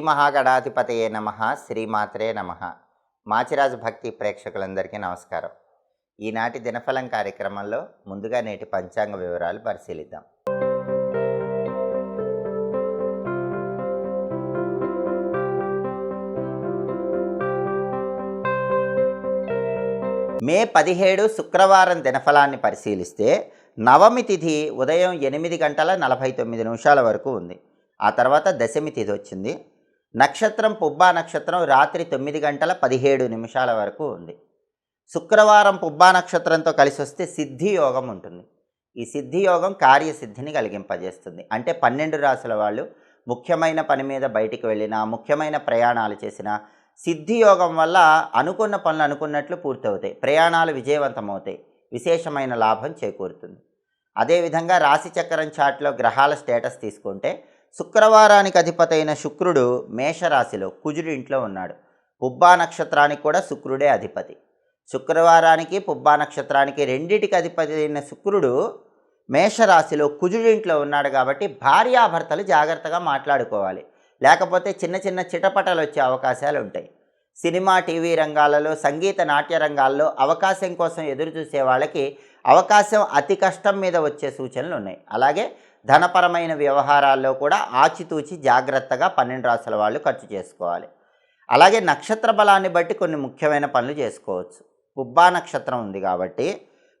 మహాగణాధిపతయే నమ శ్రీమాత్రే నమ. మాచిరాజు భక్తి ప్రేక్షకులందరికీ నమస్కారం. ఈనాటి దినఫలం కార్యక్రమంలో ముందుగా నేటి పంచాంగ వివరాలు పరిశీలిద్దాం. మే పదిహేడు శుక్రవారం దినఫలాన్ని పరిశీలిస్తే నవమి తిథి ఉదయం ఎనిమిది గంటల నలభై తొమ్మిది నిమిషాల వరకు ఉంది. ఆ తర్వాత దశమి తిథి వచ్చింది. నక్షత్రం పుబ్బా నక్షత్రం రాత్రి తొమ్మిది గంటల పదిహేడు నిమిషాల వరకు ఉంది. శుక్రవారం పుబ్బా నక్షత్రంతో కలిసి వస్తే సిద్ధి యోగం ఉంటుంది. ఈ సిద్ధి యోగం కార్యసిద్ధిని కలిగింపజేస్తుంది. అంటే పన్నెండు రాసుల వాళ్ళు ముఖ్యమైన పని మీద బయటికి వెళ్ళినా ముఖ్యమైన ప్రయాణాలు చేసినా సిద్ధి యోగం వల్ల అనుకున్న పనులు అనుకున్నట్లు పూర్తవుతాయి. ప్రయాణాలు విజయవంతమవుతాయి. విశేషమైన లాభం చేకూరుతుంది. అదేవిధంగా రాశి చక్రం చాట్లో గ్రహాల స్టేటస్ తీసుకుంటే శుక్రవారానికి అధిపతైన శుక్రుడు మేషరాశిలో కుజుడి ఇంట్లో ఉన్నాడు. పుబ్బా నక్షత్రానికి కూడా శుక్రుడే అధిపతి. శుక్రవారానికి పుబ్బా నక్షత్రానికి రెండింటికి అధిపతి అయిన శుక్రుడు మేషరాశిలో కుజుడింట్లో ఉన్నాడు కాబట్టి భార్యాభర్తలు జాగ్రత్తగా మాట్లాడుకోవాలి. లేకపోతే చిన్న చిన్న చిటపటలు వచ్చే అవకాశాలు ఉంటాయి. సినిమా టీవీ రంగాలలో సంగీత నాట్య రంగాల్లో అవకాశం కోసం ఎదురు చూసే వాళ్ళకి అవకాశం అతి కష్టం మీద వచ్చే సూచనలు ఉన్నాయి. అలాగే ధనపరమైన వ్యవహారాల్లో కూడా ఆచితూచి జాగ్రత్తగా పన్నెండు రాసుల వాళ్ళు ఖర్చు చేసుకోవాలి. అలాగే నక్షత్ర బలాన్ని బట్టి కొన్ని ముఖ్యమైన పనులు చేసుకోవచ్చు. పుబ్బా నక్షత్రం ఉంది కాబట్టి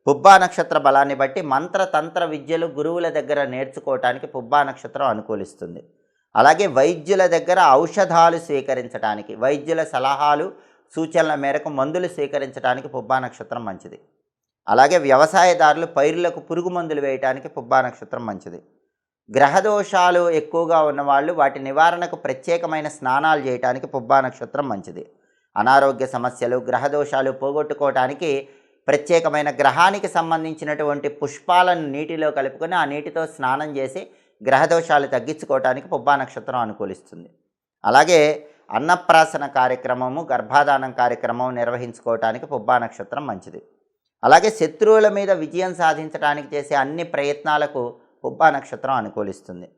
పుబ్బా నక్షత్ర బలాన్ని బట్టి మంత్ర తంత్ర విద్యలు గురువుల దగ్గర నేర్చుకోవటానికి పుబ్బా నక్షత్రం అనుకూలిస్తుంది. అలాగే వైద్యుల దగ్గర ఔషధాలు స్వీకరించడానికి వైద్యుల సలహాలు సూచనల మేరకు మందులు స్వీకరించడానికి పుబ్బా నక్షత్రం మంచిది. అలాగే వ్యవసాయదారులు పైర్లకు పురుగు మందులు వేయటానికి పుబ్బా నక్షత్రం మంచిది. గ్రహదోషాలు ఎక్కువగా ఉన్నవాళ్ళు వాటి నివారణకు ప్రత్యేకమైన స్నానాలు చేయటానికి పుబ్బా నక్షత్రం మంచిది. అనారోగ్య సమస్యలు గ్రహదోషాలు పోగొట్టుకోవటానికి ప్రత్యేకమైన గ్రహానికి సంబంధించినటువంటి పుష్పాలను నీటిలో కలుపుకొని ఆ నీటితో స్నానం చేసి గ్రహదోషాలు తగ్గించుకోవటానికి పుబ్బా నక్షత్రం అనుకూలిస్తుంది. అలాగే అన్నప్రాసన కార్యక్రమము గర్భాధానం కార్యక్రమం నిర్వహించుకోవటానికి పుబ్బా నక్షత్రం మంచిది. అలాగే శత్రువుల మీద విజయం సాధించడానికి చేసే అన్ని ప్రయత్నాలకు పుబ్బా నక్షత్రం అనుకూలిస్తుంది.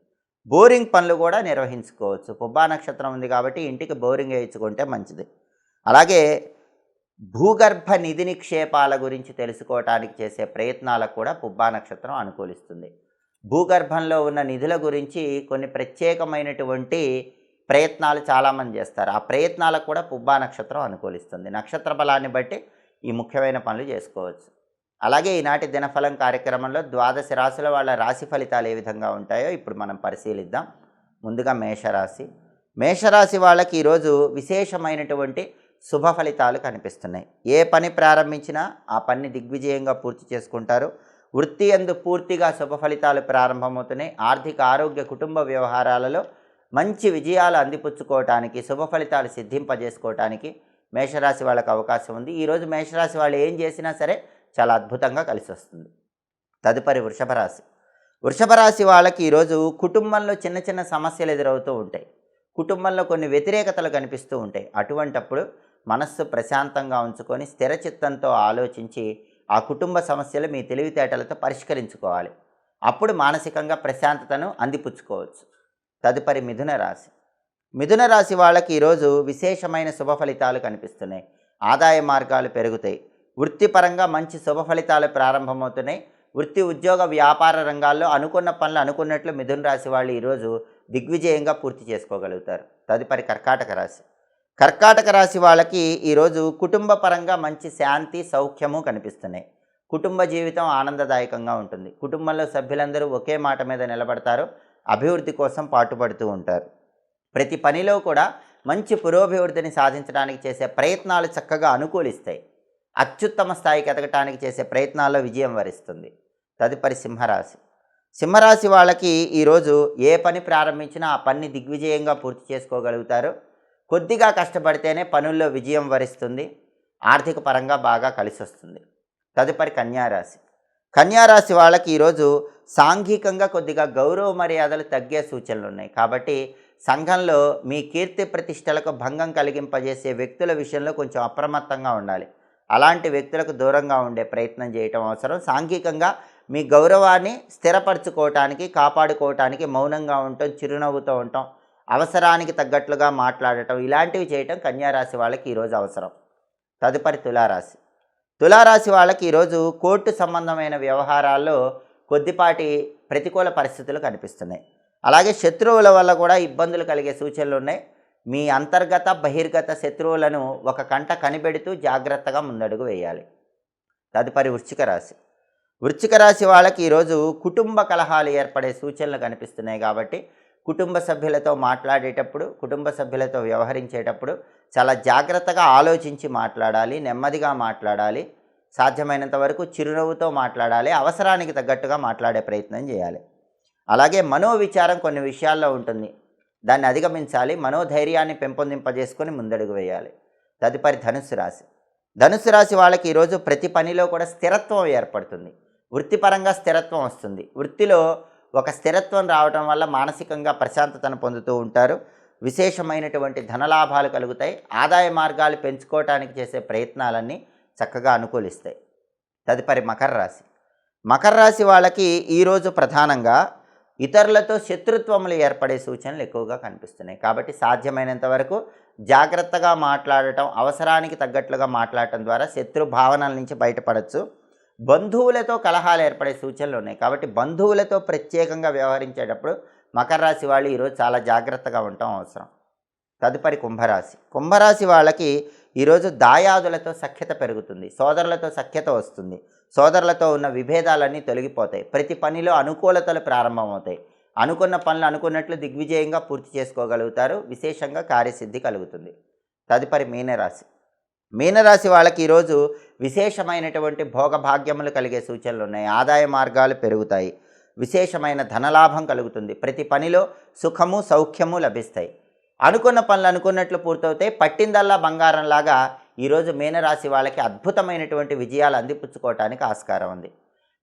బోరింగ్ పనులు కూడా నిర్వహించుకోవచ్చు. పుబ్బా నక్షత్రం ఉంది కాబట్టి ఇంటికి బోరింగ్ వేయించుకుంటే మంచిది. అలాగే భూగర్భ నిధి నిక్షేపాల గురించి తెలుసుకోవటానికి చేసే ప్రయత్నాలకు కూడా పుబ్బా నక్షత్రం అనుకూలిస్తుంది. భూగర్భంలో ఉన్న నిధుల గురించి కొన్ని ప్రత్యేకమైనటువంటి ప్రయత్నాలు చాలామంది చేస్తారు. ఆ ప్రయత్నాలకు కూడా పుబ్బా నక్షత్రం అనుకూలిస్తుంది. నక్షత్ర బలాన్ని బట్టి ఈ ముఖ్యమైన పనులు చేసుకోవచ్చు. అలాగే ఈనాటి దినఫలం కార్యక్రమంలో ద్వాదశ రాశుల వాళ్ళ రాశి ఫలితాలు ఏ విధంగా ఉంటాయో ఇప్పుడు మనం పరిశీలిద్దాం. ముందుగా మేషరాశి. మేషరాశి వాళ్ళకి ఈరోజు విశేషమైనటువంటి శుభ ఫలితాలు కనిపిస్తున్నాయి. ఏ పని ప్రారంభించినా ఆ పని దిగ్విజయంగా పూర్తి చేసుకుంటారు. వృత్తి అందు పూర్తిగా శుభ ఫలితాలు ప్రారంభమవుతున్నాయి. ఆర్థిక ఆరోగ్య కుటుంబ వ్యవహారాలలో మంచి విజయాలు అందిపుచ్చుకోవటానికి శుభ ఫలితాలు సిద్ధింపజేసుకోవటానికి మేషరాశి వాళ్ళకి అవకాశం ఉంది. ఈరోజు మేషరాశి వాళ్ళు ఏం చేసినా సరే చాలా అద్భుతంగా కలిసి వస్తుంది. తదుపరి వృషభ రాశి. వృషభ రాశి వాళ్ళకి ఈరోజు కుటుంబంలో చిన్న చిన్న సమస్యలు ఎదురవుతూ ఉంటాయి. కుటుంబంలో కొన్ని వ్యతిరేకతలు కనిపిస్తూ ఉంటాయి. అటువంటప్పుడు మనస్సు ప్రశాంతంగా ఉంచుకొని స్థిర చిత్తంతో ఆలోచించి ఆ కుటుంబ సమస్యలు మీ తెలివితేటలతో పరిష్కరించుకోవాలి. అప్పుడు మానసికంగా ప్రశాంతతను అందిపుచ్చుకోవచ్చు. తదుపరి మిథున రాశి. మిథున రాశి వాళ్ళకి ఈరోజు విశేషమైన శుభ ఫలితాలు కనిపిస్తున్నాయి. ఆదాయ మార్గాలు పెరుగుతాయి. వృత్తిపరంగా మంచి శుభ ఫలితాలు ప్రారంభమవుతున్నాయి. వృత్తి ఉద్యోగ వ్యాపార రంగాల్లో అనుకున్న పనులు అనుకున్నట్లు మిథున రాశి వాళ్ళు ఈరోజు దిగ్విజయంగా పూర్తి చేసుకోగలుగుతారు. తదుపరి కర్కాటక రాశి. కర్కాటక రాశి వాళ్ళకి ఈరోజు కుటుంబ పరంగా మంచి శాంతి సౌఖ్యము కనిపిస్తున్నాయి. కుటుంబ జీవితం ఆనందదాయకంగా ఉంటుంది. కుటుంబంలో సభ్యులందరూ ఒకే మాట మీద నిలబడతారు. అభివృద్ధి కోసం పాటుపడుతూ ఉంటారు. ప్రతి పనిలో కూడా మంచి పురోభివృద్ధిని సాధించడానికి చేసే ప్రయత్నాలు చక్కగా అనుకూలిస్తాయి. అత్యుత్తమ స్థాయికి ఎదగటానికి చేసే ప్రయత్నాల్లో విజయం వరిస్తుంది. తదుపరి సింహరాశి. సింహరాశి వాళ్ళకి ఈరోజు ఏ పని ప్రారంభించినా ఆ పని దిగ్విజయంగా పూర్తి చేసుకోగలుగుతారు. కొద్దిగా కష్టపడితేనే పనుల్లో విజయం వరిస్తుంది. ఆర్థిక పరంగా బాగా కలిసి వస్తుంది తదుపరి కన్యారాశి. కన్యారాశి వాళ్ళకి ఈరోజు సాంఘికంగా కొద్దిగా గౌరవ మర్యాదలు తగ్గే సూచనలు ఉన్నాయి కాబట్టి సంఘంలో మీ కీర్తి ప్రతిష్టలకు భంగం కలిగింపజేసే వ్యక్తుల విషయంలో కొంచెం అప్రమత్తంగా ఉండాలి. అలాంటి వ్యక్తులకు దూరంగా ఉండే ప్రయత్నం చేయటం అవసరం. సాంఘికంగా మీ గౌరవాన్ని స్థిరపరచుకోవటానికి కాపాడుకోవటానికి మౌనంగా ఉండటం చిరునవ్వుతో ఉండటం అవసరానికి తగ్గట్లుగా మాట్లాడటం ఇలాంటివి చేయటం కన్యారాశి వాళ్ళకి ఈరోజు అవసరం. తదుపరి తులారాశి. తులారాశి వాళ్ళకి ఈరోజు కోర్టు సంబంధమైన వ్యవహారాల్లో కొద్దిపాటి ప్రతికూల పరిస్థితులు కనిపిస్తున్నాయి. అలాగే శత్రువుల వల్ల కూడా ఇబ్బందులు కలిగే సూచనలు ఉన్నాయి. మీ అంతర్గత బహిర్గత శత్రువులను ఒక కంట కనిపెడుతూ జాగ్రత్తగా ముందడుగు వేయాలి. తదుపరి వృశ్చిక రాశి. వృశ్చిక రాశి వాళ్ళకి ఈరోజు కుటుంబ కలహాలు ఏర్పడే సూచనలు కనిపిస్తున్నాయి కాబట్టి కుటుంబ సభ్యులతో మాట్లాడేటప్పుడు కుటుంబ సభ్యులతో వ్యవహరించేటప్పుడు చాలా జాగ్రత్తగా ఆలోచించి మాట్లాడాలి నెమ్మదిగా మాట్లాడాలి సాధ్యమైనంత వరకు చిరునవ్వుతో మాట్లాడాలి అవసరానికి తగ్గట్టుగా మాట్లాడే ప్రయత్నం చేయాలి. అలాగే మనోవిచారం కొన్ని విషయాల్లో ఉంటుంది. దాన్ని అధిగమించాలి మనోధైర్యాన్ని పెంపొందింపజేసుకొని ముందడుగు వేయాలి. తదుపరి ధనుసు రాశి. ధనుసు రాశి వాళ్ళకి ఈరోజు ప్రతి పనిలో కూడా స్థిరత్వం ఏర్పడుతుంది. వృత్తిపరంగా స్థిరత్వం వస్తుంది. వృత్తిలో ఒక స్థిరత్వం రావడం వల్ల మానసికంగా ప్రశాంతతను పొందుతూ ఉంటారు. విశేషమైనటువంటి ధనలాభాలు కలుగుతాయి. ఆదాయ మార్గాలు పెంచుకోవటానికి చేసే ప్రయత్నాలన్నీ చక్కగా అనుకూలిస్తాయి. తదుపరి మకర రాశి. మకర రాశి వాళ్ళకి ఈరోజు ప్రధానంగా ఇతరులతో శత్రుత్వములు ఏర్పడే సూచనలు ఎక్కువగా కనిపిస్తున్నాయి. కాబట్టి సాధ్యమైనంత వరకు జాగ్రత్తగా మాట్లాడటం అవసరానికి తగ్గట్లుగా మాట్లాడటం ద్వారా శత్రు భావనల నుంచి బయటపడవచ్చు బంధువులతో కలహాలు ఏర్పడే సూచనలు ఉన్నాయి. కాబట్టి బంధువులతో ప్రత్యేకంగా వ్యవహరించేటప్పుడు మకర రాశి వాళ్ళు ఈరోజు చాలా జాగ్రత్తగా ఉండటం అవసరం. తదుపరి కుంభరాశి. కుంభరాశి వాళ్ళకి ఈరోజు దాయాదులతో సఖ్యత పెరుగుతుంది. సోదరులతో సఖ్యత వస్తుంది. సోదరులతో ఉన్న విభేదాలన్నీ తొలగిపోతాయి. ప్రతి పనిలో అనుకూలతలు ప్రారంభమవుతాయి. అనుకున్న పనులు అనుకున్నట్లు దిగ్విజయంగా పూర్తి చేసుకోగలుగుతారు. విశేషంగా కార్యసిద్ధి కలుగుతుంది. తదుపరి మీనరాశి. మీనరాశి వాళ్ళకి ఈరోజు విశేషమైనటువంటి భోగభాగ్యములు కలిగే సూచనలు ఉన్నాయి. ఆదాయ మార్గాలు పెరుగుతాయి. విశేషమైన ధనలాభం కలుగుతుంది. ప్రతి పనిలో సుఖము సౌఖ్యము లభిస్తాయి. అనుకున్న పనులు అనుకున్నట్లు పూర్తవుతాయి. పట్టిందల్లా బంగారంలాగా ఈరోజు మీనరాశి వాళ్ళకి అద్భుతమైనటువంటి విజయాలు అందిపుచ్చుకోవటానికి ఆస్కారం ఉంది.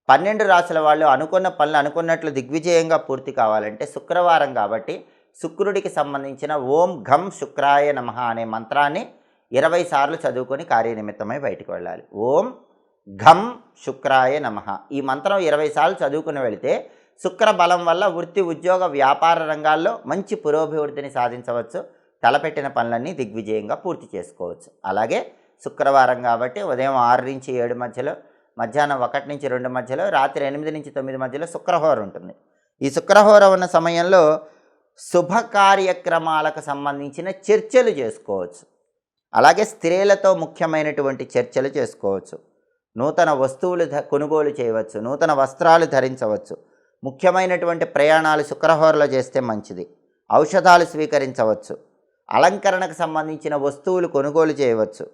పన్నెండు రాశుల వాళ్ళు అనుకున్న పనులు అనుకున్నట్లు దిగ్విజయంగా పూర్తి కావాలంటే శుక్రవారం కాబట్టి శుక్రుడికి సంబంధించిన ఓం ఘం శుక్రాయ నమః అనే మంత్రాన్ని ఇరవై సార్లు చదువుకొని కార్యనిమిత్తమై బయటకు వెళ్ళాలి. ఓం ఘం శుక్రాయ నమః ఈ మంత్రం ఇరవై సార్లు చదువుకుని వెళితే శుక్ర బలం వల్ల వృత్తి ఉద్యోగ వ్యాపార రంగాల్లో మంచి పురోభివృద్ధిని సాధించవచ్చు. తలపెట్టిన పనులన్నీ దిగ్విజయంగా పూర్తి చేసుకోవచ్చు. అలాగే శుక్రవారం కాబట్టి ఉదయం ఆరు నుంచి ఏడు మధ్యలో మధ్యాహ్నం ఒకటి నుంచి రెండు మధ్యలో రాత్రి ఎనిమిది నుంచి తొమ్మిది మధ్యలో శుక్రహోర ఉంటుంది. ఈ శుక్రహోర ఉన్న సమయంలో శుభ కార్యక్రమాలకు సంబంధించిన చర్చలు చేసుకోవచ్చు. అలాగే స్త్రీలతో ముఖ్యమైనటువంటి చర్చలు చేసుకోవచ్చు. నూతన వస్తువులు ధ కొనుగోలు చేయవచ్చు. నూతన వస్త్రాలు ధరించవచ్చు. ముఖ్యమైనటువంటి ప్రయాణాలు శుక్రహోరలో చేస్తే మంచిది. ఔషధాలు స్వీకరించవచ్చు. అలంకరణకు సంబంధించిన వస్తువులు కొనుగోలు చేయవచ్చు.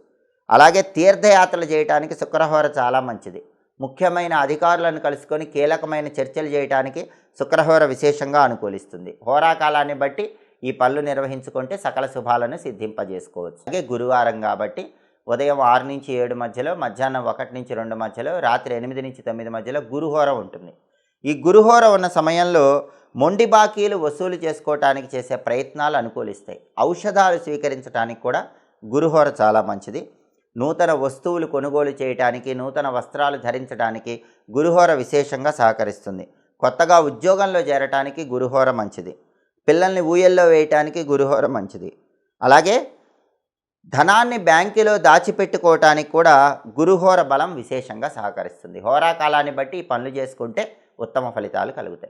అలాగే తీర్థయాత్రలు చేయడానికి శుక్రహోర చాలా మంచిది. ముఖ్యమైన అధికారులను కలుసుకొని కీలకమైన చర్చలు చేయడానికి శుక్రహోర విశేషంగా అనుకూలిస్తుంది. హోరాకాలాన్ని బట్టి ఈ పనులు నిర్వహించుకుంటే సకల శుభాలను సిద్ధింపజేసుకోవచ్చు. అలాగే గురువారం కాబట్టి ఉదయం ఆరు నుంచి ఏడు మధ్యలో మధ్యాహ్నం ఒకటి నుంచి రెండు మధ్యలో రాత్రి ఎనిమిది నుంచి తొమ్మిది మధ్యలో గురుహోర ఉంటుంది. ఈ గురుహోర ఉన్న సమయంలో మొండి బాకీలు వసూలు చేసుకోవటానికి చేసే ప్రయత్నాలు అనుకూలిస్తాయి. ఔషధాలు స్వీకరించడానికి కూడా గురుహోర చాలా మంచిది. నూతన వస్తువులు కొనుగోలు చేయటానికి నూతన వస్త్రాలు ధరించడానికి గురుహోర విశేషంగా సహకరిస్తుంది. కొత్తగా ఉద్యోగంలో చేరటానికి గురుహోర మంచిది. పిల్లల్ని ఊయల్లో వేయటానికి గురుహోర మంచిది. అలాగే ధనాన్ని బ్యాంకులో దాచిపెట్టుకోవటానికి కూడా గురుహోర బలం విశేషంగా సహకరిస్తుంది. హోరాకాలాన్ని బట్టి ఈ పనులు చేసుకుంటే ఉత్తమ ఫలితాలు కలుగుతాయి.